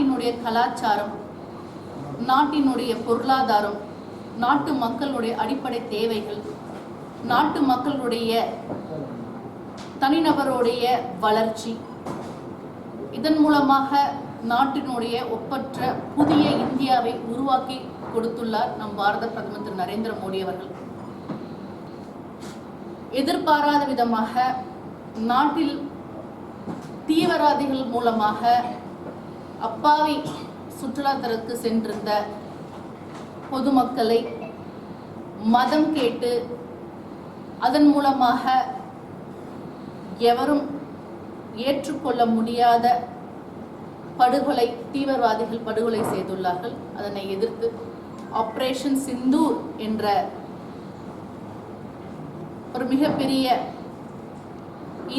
நாட்டினுடைய கலாச்சாரம் நாட்டினுடைய பொருளாதாரம் நாட்டு மக்களுடைய அடிப்படை தேவைகள் நாட்டு மக்களுடைய தனிநபருடைய வளர்ச்சி. இதன் மூலமாக நாட்டினுடைய ஒப்பற்ற புதிய இந்தியாவை உருவாக்கி கொடுத்துள்ளார் நம் பாரத பிரதமர் திரு நரேந்திர மோடி அவர்கள். எதிர்பாராத விதமாக நாட்டில் தீவிரவாதிகள் மூலமாக அப்பாவி சுற்றுலாத்தலத்துக்கு சென்றிருந்த பொதுமக்களை மதம் கேட்டு அதன் மூலமாக எவரும் ஏற்றுக்கொள்ள முடியாத படுகொலை தீவிரவாதிகள் படுகொலை செய்துள்ளார்கள். அதனை எதிர்த்து ஆப்ரேஷன் சிந்தூர் என்ற ஒரு மிகப்பெரிய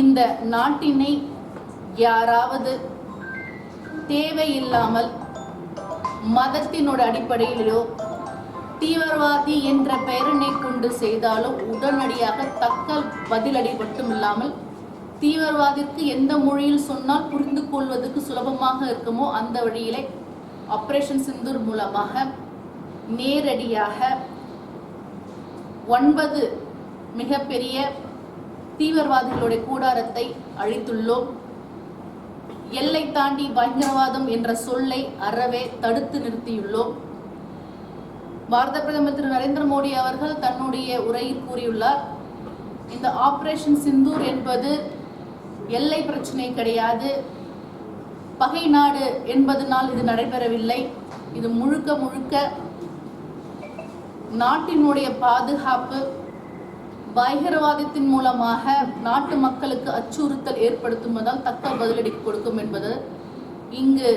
இந்த நாட்டினை யாராவது தேவையில்லாமல் மதத்தினோட அடிப்படையிலோ தீவிரவாதி என்ற பெயரினை கொண்டு செய்தாலும் உடனடியாக தக்க பதிலடி மட்டும் இல்லாமல் தீவிரவாதிக்கு எந்த மொழியில் சொன்னால் புரிந்து கொள்வதற்கு சுலபமாக இருக்குமோ அந்த வழியிலே ஆப்ரேஷன் சிந்தூர் மூலமாக நேரடியாக ஒன்பது மிகப்பெரிய தீவிரவாதிகளுடைய கூடாரத்தை அழித்துள்ளோம். எல்லை தாண்டி பயங்கரவாதம் என்ற சொல்லை அறவே தடுத்து நிறுத்தியுள்ளோம். பாரத பிரதமர் திரு நரேந்திர மோடி அவர்கள் தன்னுடைய உரையில் கூறியுள்ளார் இந்த ஆபரேஷன் சிந்தூர் என்பது எல்லை பிரச்சனை கிடையாது பகை நாடு என்பதனால் இது நடைபெறவில்லை. இது முழுக்க முழுக்க நாட்டினுடைய பாதுகாப்பு பயங்கரவாதத்தின் மூலமாக நாட்டு மக்களுக்கு அச்சுறுத்தல் ஏற்படுத்துவதால் தக்க பதிலடி கொடுக்கும் என்பது இங்கு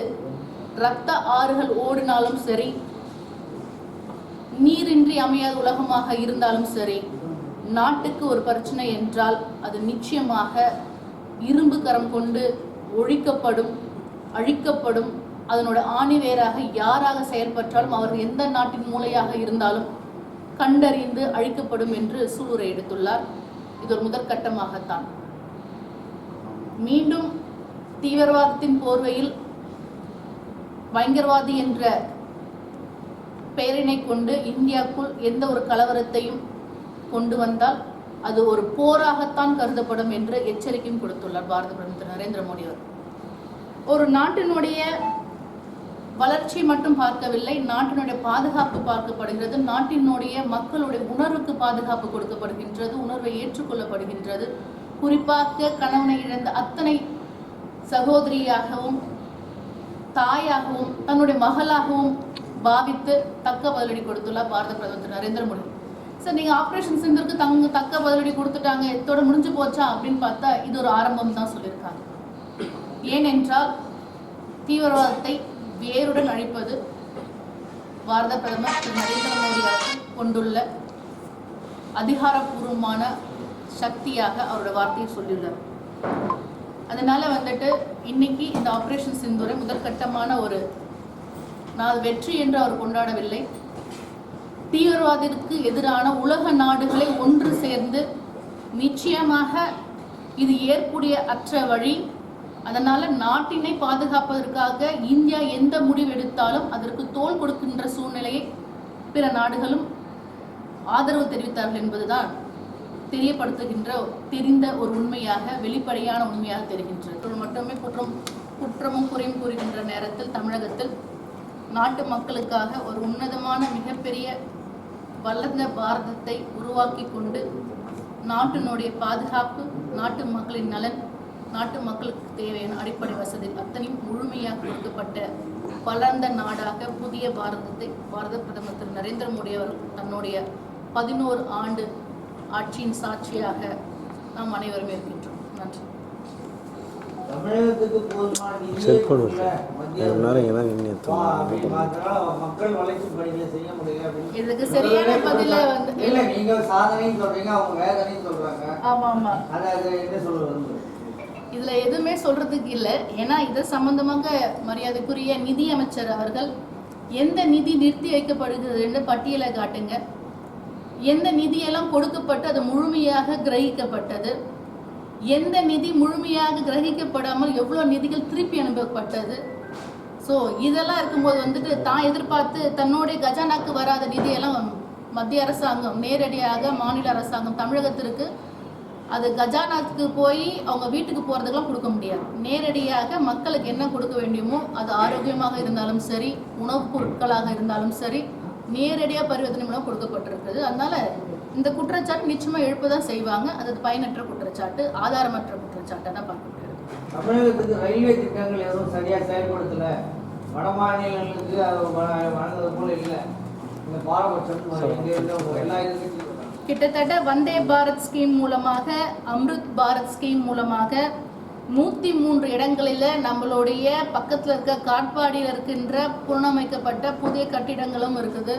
இரத்த ஆறுகள் ஓடினாலும் சரி நீரின்றி அமையாத உலகமாக இருந்தாலும் சரி நாட்டுக்கு ஒரு பிரச்சனை என்றால் அது நிச்சயமாக இரும்பு கரம் கொண்டு ஒழிக்கப்படும் அழிக்கப்படும் அதனோட ஆணிவேராக யாராக செயல்பட்டாலும் அவர் எந்த நாட்டின் மூலையாக இருந்தாலும் கண்டறிந்து அழிக்கப்படும் என்று சூளுரை எடுத்துள்ளார். இது ஒரு முதற்கட்டமாகத்தான் மீண்டும் தீவிரவாதத்தின் போர்வையில் பயங்கரவாதி என்ற பெயரினை கொண்டு இந்தியாவுக்குள் எந்த ஒரு கலவரத்தையும் கொண்டு வந்தால் அது ஒரு போராகத்தான் கருதப்படும் என்று எச்சரிக்கையும் கொடுத்துள்ளார் பாரத பிரதமர் திரு நரேந்திர மோடி அவர் ஒரு நாட்டினுடைய வளர்ச்சி மட்டும் பார்க்கவில்லை நாட்டினுடைய பாதுகாப்பு பார்க்கப்படுகிறது நாட்டினுடைய மக்களுடைய உணர்வுக்கு பாதுகாப்பு கொடுக்கப்படுகின்றது உணர்வை ஏற்றுக்கொள்ளப்படுகின்றது. குறிப்பாக கணவனை இழந்த அத்தனை சகோதரியாகவும் தாயாகவும் தன்னுடைய மகளாகவும் பாவித்து தக்க பதிலடி கொடுத்துள்ளார் பாரத பிரதமர் திரு நரேந்திர மோடி சார் நீங்கள் ஆப்ரேஷன் சிந்தருக்கு தங்க தக்க பதிலடி கொடுத்துட்டாங்க இதோட முடிஞ்சு போச்சா அப்படின்னு பார்த்தா இது ஒரு ஆரம்பம் தான் சொல்லியிருக்காங்க. ஏனென்றால் தீவிரவாதத்தை வேருடன் அழிப்பது பாரத பிரதமர் திரு நரேந்திர மோடி அவர்கள் கொண்டுள்ள அதிகாரப்பூர்வமான சக்தியாக அவரோட வார்த்தையை சொல்லியுள்ளார். அதனால வந்துட்டு இன்னைக்கு இந்த ஆப்ரேஷன் சிந்துரை முதற்கட்டமான ஒரு நான் வெற்றி என்று அவர் கொண்டாடவில்லை. தீவிரவாதத்திற்கு எதிரான உலக நாடுகளை ஒன்று சேர்ந்து நிச்சயமாக இது ஏற்புடைய அற்ற வழி. அதனால நாட்டினை பாதுகாப்பதற்காக இந்தியா எந்த முடிவு எடுத்தாலும் அதற்கு தோல் கொடுக்கின்ற சூழ்நிலையை பிற நாடுகளும் ஆதரவு தெரிவித்தார்கள் என்பதுதான் தெரியப்படுத்துகின்ற தெரிந்த ஒரு உண்மையாக வெளிப்படையான உண்மையாக தெரிகின்றது. மட்டுமே குற்றம் குற்றமும் குறையும் கூறுகின்ற நேரத்தில் தமிழகத்தில் நாட்டு மக்களுக்காக ஒரு உன்னதமான மிகப்பெரிய வளர்ந்த பாரதத்தை உருவாக்கி கொண்டு நாட்டினுடைய பாதுகாப்பு நாட்டு மக்களின் நலன் நாட்டு மக்களுக்கு தேவையான அடிப்படை வசதி அத்தனையும் முழுமையாக கொடுக்கப்பட்ட வளர்ந்த நாடாக புதிய பாரதத்தை பாரத பிரதமர் திரு நரேந்திர மோடி அவர்கள் தன்னுடைய பதினோரு ஆண்டு ஆட்சியின் சாட்சியாக நாம் அனைவரும் இருக்கின்றோம் நன்றி. இதுக்கு சரியான பதில வந்து இல்ல நீங்க சாதனையும் சொல்றீங்க அவங்க வேதனையும் சொல்றாங்க. ஆமா ஆமா. அது அது என்ன சொல்ல விரும்புறீங்க இதுல எதுவுமே சொல்றதுக்கு இல்லை. ஏன்னா இது சம்பந்தமாக மரியாதைக்குரிய நிதி அமைச்சர் அவர்கள் எந்த நிதி நிறுத்தி வைக்கப்படுகிறது என்று பட்டியலை காட்டுங்க. எந்த நிதியெல்லாம் கொடுக்கப்பட்டு அது முழுமையாக கிரகிக்கப்பட்டது? எந்த நிதி முழுமையாக கிரகிக்கப்படாமல் எவ்வளோ நிதிகள் திருப்பி அனுப்பப்பட்டது? ஸோ இதெல்லாம் இருக்கும்போது வந்துட்டு தான் எதிர்பார்த்து தன்னுடைய கஜானாக்கு வராத நிதியெல்லாம் மத்திய அரசாங்கம் நேரடியாக மாநில அரசாங்கம் தமிழகத்திற்கு அது கஜானாக்கு போய் அவங்க வீட்டுக்கு போகிறதுக்கெல்லாம் கொடுக்க முடியாது. நேரடியாக மக்களுக்கு என்ன கொடுக்க வேண்டியமோ அது ஆரோக்கியமாக இருந்தாலும் சரி உணவுப் பொருட்களாக இருந்தாலும் சரி நேரடியாக பரிவர்த்தனை மூலம் கொடுக்கப்பட்டிருக்குது. அதனால இந்த குற்றச்சாட்டு நிச்சயமாக எழுப்ப தான் செய்வாங்க. அது பயனற்ற குற்றச்சாட்டு ஆதாரமற்ற குற்றச்சாட்டை தான் பார்க்க தமிழகத்துக்கு ரயில்வே திட்டங்கள் எதுவும் சரியா செயல்படுத்தல. வட மாநிலங்களுக்கு அது வழங்குவது போல இல்லை. இந்த பாரபட்சம் எல்லா எதிர்கட்சியும் கிட்டத்தட்ட வந்தே பாரத் ஸ்கீம் மூலமாக அம்ருத் பாரத் ஸ்கீம் மூலமாக நூற்றி மூன்று இடங்களில் நம்மளுடைய பக்கத்தில் இருக்க காட்பாடியில் இருக்கின்ற புனரமைக்கப்பட்ட புதிய கட்டிடங்களும் இருக்குது.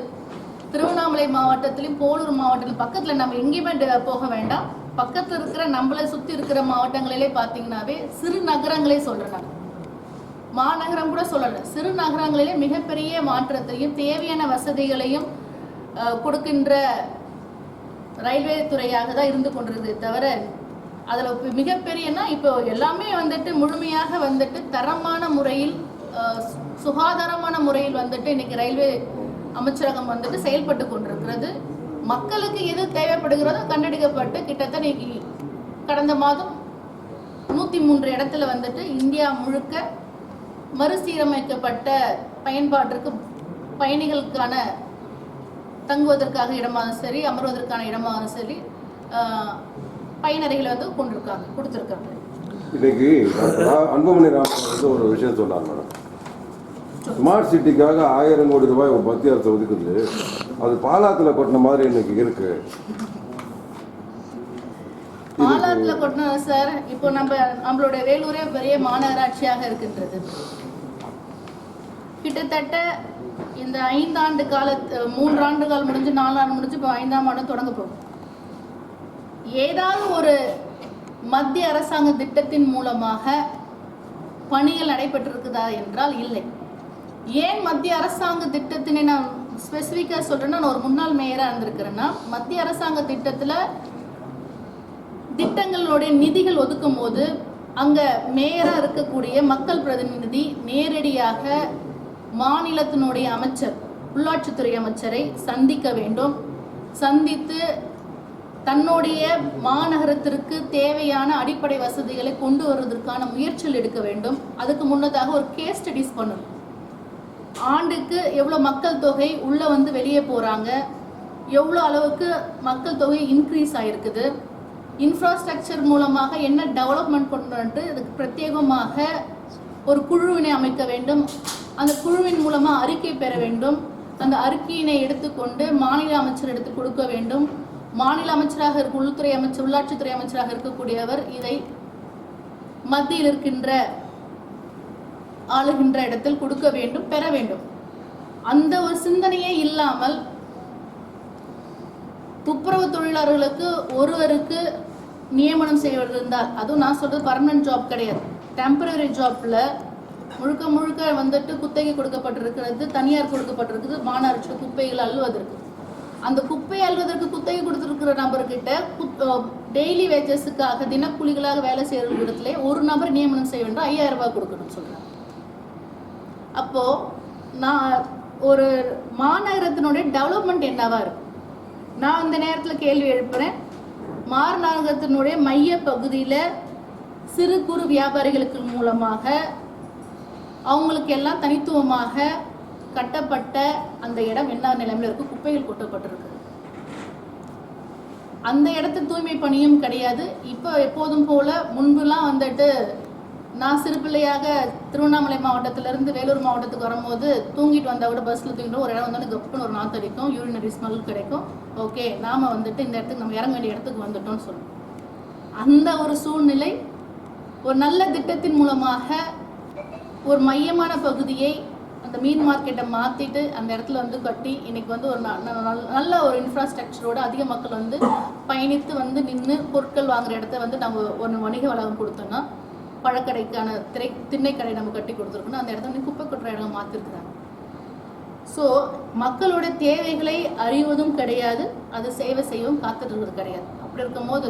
திருவண்ணாமலை மாவட்டத்திலும் போலூர் மாவட்டத்திலும் பக்கத்தில் நம்ம எங்கேயுமே போக வேண்டாம். பக்கத்தில் இருக்கிற நம்மளை சுற்றி இருக்கிற மாவட்டங்களிலே பார்த்தீங்கன்னாவே சிறு நகரங்களே சொல்கிறேன் நான். மாநகரம் கூட சொல்லலை. சிறு நகரங்களிலே மிகப்பெரிய மாற்றத்தையும் தேவையான வசதிகளையும் கொடுக்கின்ற ரயில்வே துறையாக தான் இருந்து கொண்டிருந்தது தவிர அதில் மிகப்பெரியனா இப்போ எல்லாமே வந்துட்டு முழுமையாக வந்துட்டு தரமான முறையில் சுகாதாரமான முறையில் வந்துட்டு இன்னைக்கு ரயில்வே அமைச்சரகம் வந்துட்டு செயல்பட்டு கொண்டிருக்கிறது. மக்களுக்கு எது தேவைப்படுகிறதோ கண்டெடுக்கப்பட்டு கிட்டத்தட்ட இன்னைக்கு கடந்த மாதம் நூற்றி மூன்று இடத்துல வந்துட்டு இந்தியா முழுக்க மறுசீரமைக்கப்பட்ட பயன்பாட்டிற்கு பயணிகளுக்கான தங்குவதற்காக இடமாக சரி அமர்வதற்கான இடமாக சரி பயனறைகளை வந்து கொண்டிருக்காங்க கொடுத்துருக்காங்க இன்னைக்கு அன்புமணி ராமன் வந்து ஒரு விஷயம் சொன்னார் மேடம். ஸ்மார்ட் சிட்டிக்காக ஆயிரம் கோடி ரூபாய் மத்திய அரசு ஒதுக்குது. அது பாலாத்துல கொட்டின மாதிரி இன்னைக்கு இருக்கு. பாலாத்துல கொட்டினோம் சார் இப்போ நம்ம நம்மளுடைய வேலூரே பெரிய மாநகராட்சியாக இருக்கின்றது. கிட்டத்தட்ட இந்த ஐந்தாண்டு கால மூன்றாண்டு கால் முடிஞ்சு நாலு ஆண்டு முடிஞ்சு இப்போ ஐந்தாம் ஆண்டு தொடங்க போகும் ஏதாவது ஒரு மத்திய அரசாங்க திட்டத்தின் மூலமாக பணிகள் நடைபெற்றிருக்குதா என்றால் இல்லை. ஏன் மத்திய அரசாங்க திட்டத்தினை நான் ஸ்பெசிஃபிக்காக சொல்கிறேன்னா நான் ஒரு முன்னாள் மேயராக இருந்திருக்கிறேன்னா மத்திய அரசாங்க திட்டத்தில் திட்டங்களுடைய நிதிகள் ஒதுக்கும் போது அங்கே மேயராக இருக்கக்கூடிய மக்கள் பிரதிநிதி நேரடியாக மாநிலத்தினுடைய அமைச்சர் உள்ளாட்சித்துறை அமைச்சரை சந்திக்க வேண்டும். சந்தித்து தன்னுடைய மாநகரத்திற்கு தேவையான அடிப்படை வசதிகளை கொண்டு வருவதற்கான முயற்சிகள் எடுக்க வேண்டும். அதுக்கு முன்னதாக ஒரு கேஸ் ஸ்டடிஸ் பண்ணணும். ஆண்டுக்கு எவ்வளோ மக்கள் தொகை உள்ளே வந்து வெளியே போகிறாங்க எவ்வளோ அளவுக்கு மக்கள் தொகை இன்க்ரீஸ் ஆகிருக்குது இன்ஃப்ராஸ்ட்ரக்சர் மூலமாக என்ன டெவலப்மெண்ட் பண்ணுறன்ட்டு இதுக்கு பிரத்யேகமாக ஒரு குழுவினை அமைக்க வேண்டும். அந்த குழுவின் மூலமாக அறிக்கை பெற வேண்டும். அந்த அறிக்கையினை எடுத்துக்கொண்டு மாநில அமைச்சர் எடுத்து கொடுக்க வேண்டும். மாநில அமைச்சராக இருக்க உள்துறை அமைச்சர் உள்ளாட்சித்துறை அமைச்சராக இருக்கக்கூடியவர் இதை மத்தியில் இருக்கின்ற ஆளுகின்ற இடத்தில் கொடுக்க வேண்டும் பெற வேண்டும். அந்த ஒரு சிந்தனையே இல்லாமல் துப்புரவு தொழிலாளர்களுக்கு ஒருவருக்கு நியமனம் செய்வதிருந்தால் அதுவும் நான் சொல்றது பர்மனன்ட் ஜாப் கிடையாது. டெம்பரரி ஜாப்ல முழுக்க முழுக்க வந்துட்டு குத்தகை கொடுக்கப்பட்டிருக்கிறது தனியார் கொடுக்கப்பட்டிருக்குது மாநகராட்சி குப்பைகள் அள்ளுவதற்கு. அந்த குப்பை அள்ளுவதற்கு குத்தகை கொடுத்துருக்கிற நபர்கிட்ட டெய்லி வேஜஸுக்காக தினக்கூலிகளாக வேலை செய்கிற இடத்துல ஒரு நபர் நியமனம் செய்ய வேண்டும் ஐயாயிரம் ரூபாய் கொடுக்கணும்னு சொல்கிறாங்க அப்போ நான் ஒரு மாநகரத்தினுடைய டெவலப்மெண்ட் என்னவா இருக்கும்? நான் அந்த நேரத்தில் கேள்வி எழுப்புறேன். மாநகரத்தினுடைய மைய பகுதியில் சிறு குறு வியாபாரிகளுக்கு மூலமாக அவங்களுக்கு எல்லாம் தனித்துவமாக கட்டப்பட்ட அந்த இடம் என்ன நிலைமையில் இருக்கு? குப்பைகள் கொட்டப்பட்டிருக்கு. அந்த இடத்து தூய்மை பணியும் கிடையாது. இப்போ எப்போதும் போல முன்புலாம் வந்துட்டு நான் சிறு பிள்ளையாக திருவண்ணாமலை மாவட்டத்திலேருந்து வேலூர் மாவட்டத்துக்கு வரும்போது தூங்கிட்டு வந்தால் கூட பஸ்ஸில் தூங்கிட்டு ஒரு இடம் வந்தோடனே கப்புன்னு ஒரு நாற்று அடிக்கும். யூரினரி ஸ்மெல் கிடைக்கும். ஓகே நாம் வந்துட்டு இந்த இடத்துக்கு நம்ம இறங்க வேண்டிய இடத்துக்கு வந்துட்டோம்னு சொல்லுவோம் அந்த ஒரு சூழ்நிலை ஒரு நல்ல திட்டத்தின் மூலமாக ஒரு மையமான பகுதியை அந்த மீன் மார்க்கெட்டை மாற்றிட்டு அந்த இடத்துல வந்து கட்டி இன்னைக்கு வந்து ஒரு ந- ந- நல்ல- நல்ல ஒரு இன்ஃப்ராஸ்ட்ரக்சரோட அதிக மக்கள் வந்து பயணித்து வந்து நின்று பொருட்கள் வாங்குற இடத்த வந்து நம்ம ஒரு வணிக வளாகம் கொடுத்தோன்னா பழக்கடைக்கான திரை திண்ணைக்கடை நம்ம கட்டி கொடுத்துருக்கோம்னா அந்த இடத்த வந்து குப்பை கொட்டுற இடம் மாற்றிருக்கிறாங்க ஸோ மக்களோட தேவைகளை அறிவதும் கிடையாது அது சேவை செய்யவும் காத்துட்டு கிடையாது. அப்படி இருக்கும்போது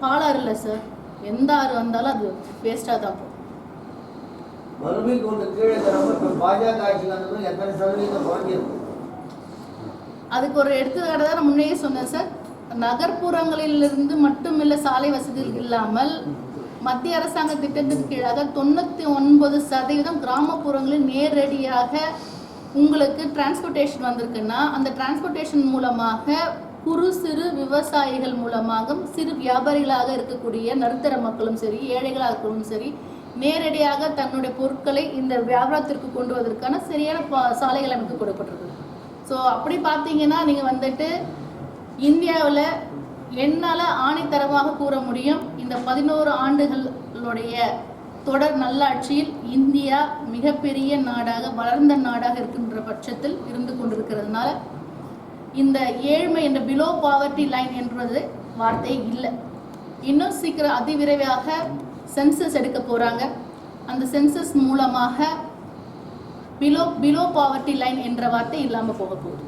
பாலாறு இல்லை சார் எந்த ஆறு வந்தாலும் அது வேஸ்ட்டாக தான் போகும். மறுபடியும் கொண்டு கீழே தரப்ப இப்போ பாஜக ஆட்சிக்கு வந்த எத்தனை சதவீதம் குறைஞ்சிருக்கு அதுக்கு ஒரு எடுத்துக்காட்டு தான் நான் முன்னையே சொன்னேன் சார். நகர்ப்புறங்களிலிருந்து மட்டுமில்ல சாலை வசதிகள் இல்லாமல் மத்திய அரசாங்க திட்டத்தின் கீழாக தொண்ணூற்றி ஒன்பது சதவீதம் கிராமப்புறங்களில் நேரடியாக உங்களுக்கு டிரான்ஸ்போர்ட்டேஷன் வந்திருக்குன்னா அந்த டிரான்ஸ்போர்ட்டேஷன் மூலமாக குறு சிறு விவசாயிகள் மூலமாக சிறு வியாபாரிகளாக இருக்கக்கூடிய நடுத்தர மக்களும் சரி ஏழைகளாக இருக்கவும் சரி நேரடியாக தன்னுடைய பொருட்களை இந்த வியாபாரத்திற்கு கொண்டு வருவதற்கான சரியான பா- சாலைகள் அமைத்து கொடுக்கப்பட்டிருக்கு ஸோ அப்படி பார்த்தீங்கன்னா நீங்கள் வந்துட்டு இந்தியாவில் என்னால் ஆணைத்தரமாக கூற முடியும். இந்த பதினோரு ஆண்டுகளுடைய தொடர் நல்லாட்சியில் இந்தியா மிகப்பெரிய நாடாக வளர்ந்த நாடாக இருக்கின்ற பட்சத்தில் இருந்து கொண்டிருக்கிறதுனால இந்த ஏழ்மை என்ற பிலோ பாவர்ட்டி லைன் என்பது வார்த்தை இல்லை. இன்னும் சீக்கிரம் அதிவிரைவாக சென்சஸ் எடுக்க போகிறாங்க அந்த சென்சஸ் மூலமாக பிலோ பிலோ பாவர்ட்டி லைன் என்ற வார்த்தை இல்லாமல் போக போகுது.